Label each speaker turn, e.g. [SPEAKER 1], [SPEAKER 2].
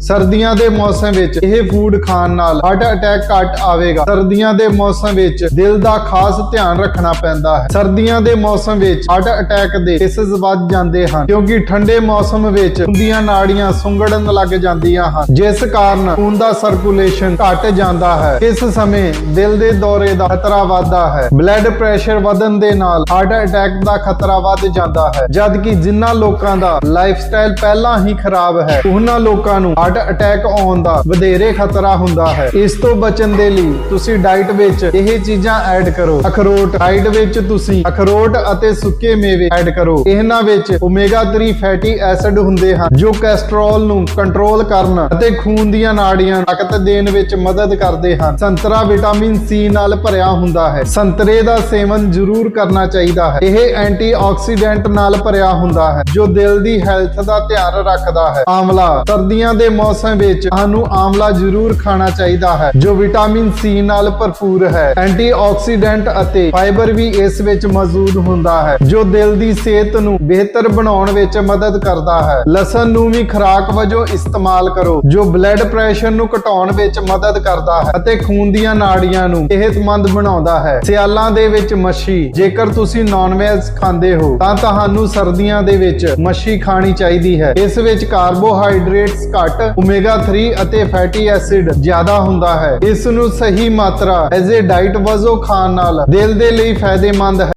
[SPEAKER 1] ਸਰਦੀਆਂ ਦੇ ਮੌਸਮ ਵਿੱਚ ਇਹ ਫੂਡ ਖਾਣ ਨਾਲ ਹਾਰਟ ਅਟੈਕ ਘੱਟ ਆਵੇਗਾ। ਸਰਦੀਆਂ ਦੇ ਮੌਸਮ ਵਿੱਚ ਦਿਲ ਦਾ ਖਾਸ ਧਿਆਨ ਰੱਖਣਾ ਪੈਂਦਾ ਹੈ। ਸਰਦੀਆਂ ਦੇ ਮੌਸਮ ਵਿੱਚ ਹਾਰਟ ਅਟੈਕ ਦੇ ਕੇਸਸ ਵੱਧ ਜਾਂਦੇ ਹਨ ਕਿਉਂਕਿ ਠੰਡੇ ਮੌਸਮ ਵਿੱਚ ਖੂਨ ਨਾੜੀਆਂ ਸੁੰਗੜਨ ਲੱਗ ਜਾਂਦੀਆਂ ਹਨ। ਜਿਸ ਕਾਰਨ ਖੂਨ ਦਾ ਸਰਕੂਲੇਸ਼ਨ ਘਟ ਜਾਂਦਾ ਹੈ। ਇਸ ਸਮੇਂ ਦਿਲ ਦੇ ਦੌਰੇ ਦਾ ਖਤਰਾ ਵੱਧਦਾ ਹੈ। ਬਲੱਡ ਪ੍ਰੈਸ਼ਰ ਵਧਣ ਦੇ ਨਾਲ ਹਾਰਟ ਅਟੈਕ ਦਾ ਖਤਰਾ ਵੱਧ ਜਾਂਦਾ ਹੈ। ਜਦਕਿ ਜਿਨ੍ਹਾਂ ਲੋਕਾਂ ਦਾ ਲਾਈਫ ਸਟਾਈਲ ਪਹਿਲਾਂ ਹੀ ਖਰਾਬ ਹੈ, ਉਹਨਾਂ ਲੋਕਾਂ ਨੂੰ ਹਾਰਟ ਅਟੈਕ ਆਉਣ ਦਾ ਵਧੇਰੇ ਖਤਰਾ ਹੁੰਦਾ ਹੈ। ਇਸ ਤੋਂ ਬਚਣ ਦੇ ਲਈ ਤੁਸੀਂ ਡਾਈਟ ਵਿੱਚ ਇਹ ਚੀਜ਼ਾਂ ਐਡ ਕਰੋ। ਅਖਰੋਟ ਡਾਈਟ ਵਿੱਚ ਤੁਸੀਂ ਅਖਰੋਟ ਅਤੇ ਸੁੱਕੇ ਮੇਵੇ ਐਡ ਕਰੋ। ਇਹਨਾਂ ਵਿੱਚ ਓਮੇਗਾ 3 ਫੈਟੀ ਐਸਿਡ ਹੁੰਦੇ ਹਨ, ਜੋ ਕੋਲੇਸਟ੍ਰੋਲ ਨੂੰ ਕੰਟਰੋਲ ਕਰਨ ਅਤੇ ਖੂਨ ਦੀਆਂ ਨਾੜੀਆਂ ਤਾਕਤ ਦੇਣ ਵਿੱਚ ਮਦਦ ਕਰਦੇ ਹਨ। ਸੰਤਰਾ ਵਿਟਾਮਿਨ ਸੀ ਨਾਲ ਭਰਿਆ ਹੁੰਦਾ ਹੈ। ਸੰਤਰੇ ਦਾ ਸੇਵਨ ਜ਼ਰੂਰ ਕਰਨਾ ਚਾਹੀਦਾ ਹੈ। ਇਹ ਐਂਟੀਆਕਸੀਡੈਂਟ ਨਾਲ ਭਰਿਆ ਹੁੰਦਾ ਹੈ, ਜੋ ਦਿਲ ਦੀ ਹੈਲਥ ਦਾ ਧਿਆਨ ਰੱਖਦਾ ਹੈ। ਆਮਲਾ ਸਰਦੀਆਂ ਦੇ ਮੌਸਮ ਵਿੱਚ ਸਾਨੂੰ ਆਮਲਾ ਜ਼ਰੂਰ ਖਾਣਾ ਚਾਹੀਦਾ ਹੈ, ਜੋ ਵਿਟਾਮਿਨ ਸੀ ਨਾਲ ਭਰਪੂਰ ਹੈ। ਐਂਟੀਆਕਸੀਡੈਂਟ ਅਤੇ ਫਾਈਬਰ ਵੀ ਇਸ ਵਿੱਚ ਮੌਜੂਦ ਹੁੰਦਾ ਹੈ, ਜੋ ਦਿਲ ਦੀ ਸਿਹਤ ਨੂੰ ਬਿਹਤਰ ਬਣਾਉਣ ਵਿੱਚ ਮਦਦ ਕਰਦਾ ਹੈ। ਲਸਣ ਨੂੰ ਵੀ ਖੁਰਾਕ ਵਜੋਂ ਇਸਤੇਮਾਲ ਕਰੋ, ਜੋ ਬਲੱਡ ਪ੍ਰੈਸ਼ਰ ਨੂੰ ਘਟਾਉਣ ਵਿੱਚ ਮਦਦ ਕਰਦਾ ਹੈ ਅਤੇ ਖੂਨ ਦੀਆਂ ਨਾੜੀਆਂ ਨੂੰ ਸਿਹਤਮੰਦ ਬਣਾਉਂਦਾ ਹੈ। ਸਿਆਲਾਂ ਦੇ ਵਿੱਚ ਮੱਛੀ, ਜੇਕਰ ਤੁਸੀਂ ਨਾਨ-ਵੈਜ ਖਾਂਦੇ ਹੋ, ਤਾਂ ਤੁਹਾਨੂੰ ਸਰਦੀਆਂ ਦੇ ਵਿੱਚ ਮੱਛੀ ਖਾਣੀ ਚਾਹੀਦੀ ਹੈ। ਇਸ ਵਿੱਚ ਕਾਰਬੋਹਾਈਡਰੇਟਸ ਘੱਟ ਓਮੇਗਾ 3 ਅਤੇ ਫੈਟੀ ਐਸਿਡ ਜ਼ਿਆਦਾ ਹੁੰਦਾ ਹੈ। ਇਸ ਨੂੰ ਸਹੀ ਮਾਤਰਾ ਐਜ਼ ਅ ਡਾਈਟ ਵਜੋਂ ਖਾਣ ਨਾਲ ਦਿਲ ਦੇ ਲਈ ਫਾਇਦੇਮੰਦ ਹੈ।